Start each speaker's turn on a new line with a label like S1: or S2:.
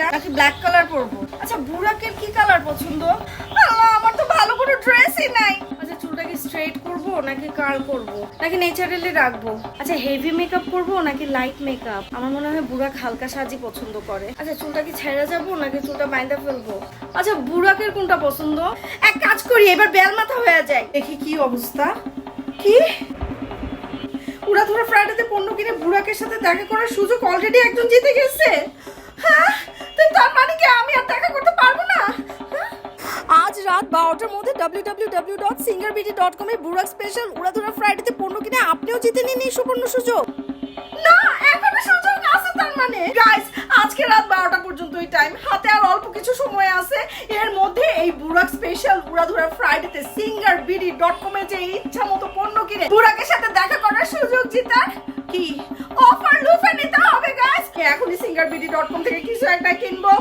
S1: এটা? নাকি black colour পরবো? আচ্ছা বুড়াকের কি কালার পছন্দ? আল্লাহ, আমার তো ভালো কোনো ড্রেসই নাই। আচ্ছা চুলটা কি স্ট্রেট করব নাকি কার্ল করব? নাকি ন্যাচারালি রাখব? আচ্ছা হেভি মেকআপ করব নাকি লাইট মেকআপ আমার মনে হয় বুড়াক হালকা সাজি পছন্দ করে। আচ্ছা চুলটা কি ছেড়ে যাব নাকি চুলটা বাইন্দা ফেলব? আচ্ছা বুড়াকের কোনটা পছন্দ? এক কাজ করি, এবার বেল মাথা হয়ে যায় দেখি কি অবস্থা। কি? উড়াধুরা ফ্রাইডেতে পণ্য কিনে বুড়াকের সাথে দেখা করার সুযোগ অলরেডি একজন জিতে গেছে। রাত বারোটার মধ্যে W W W dot Singer BD dot বুড়াক special উড়াধুরা ফ্রাইডেতে পণ্য কিনে আপনিও জিতে নিন এই সুবর্ণ সুযোগ। না, এখনও সুযোগ আছে তার মানে। গাইস আজকে রাত বারোটা পর্যন্তই টাইম হাতে আর অল্প কিছু সময় আছে। এর মধ্যে এই বুড়াক স্পেশাল উড়াধুরা ফ্রাইডেতে সিঙ্গার বিডি ডট কমে যে ইচ্ছা মতো পণ্য কিনে বুড়াকের সাথে দেখা করার সুযোগ জিতার কি? অফার লুফে নিতে হবে গাইস এখনই সিঙ্গার বিডি ডট কম থেকে কিছু একটা কিনবো।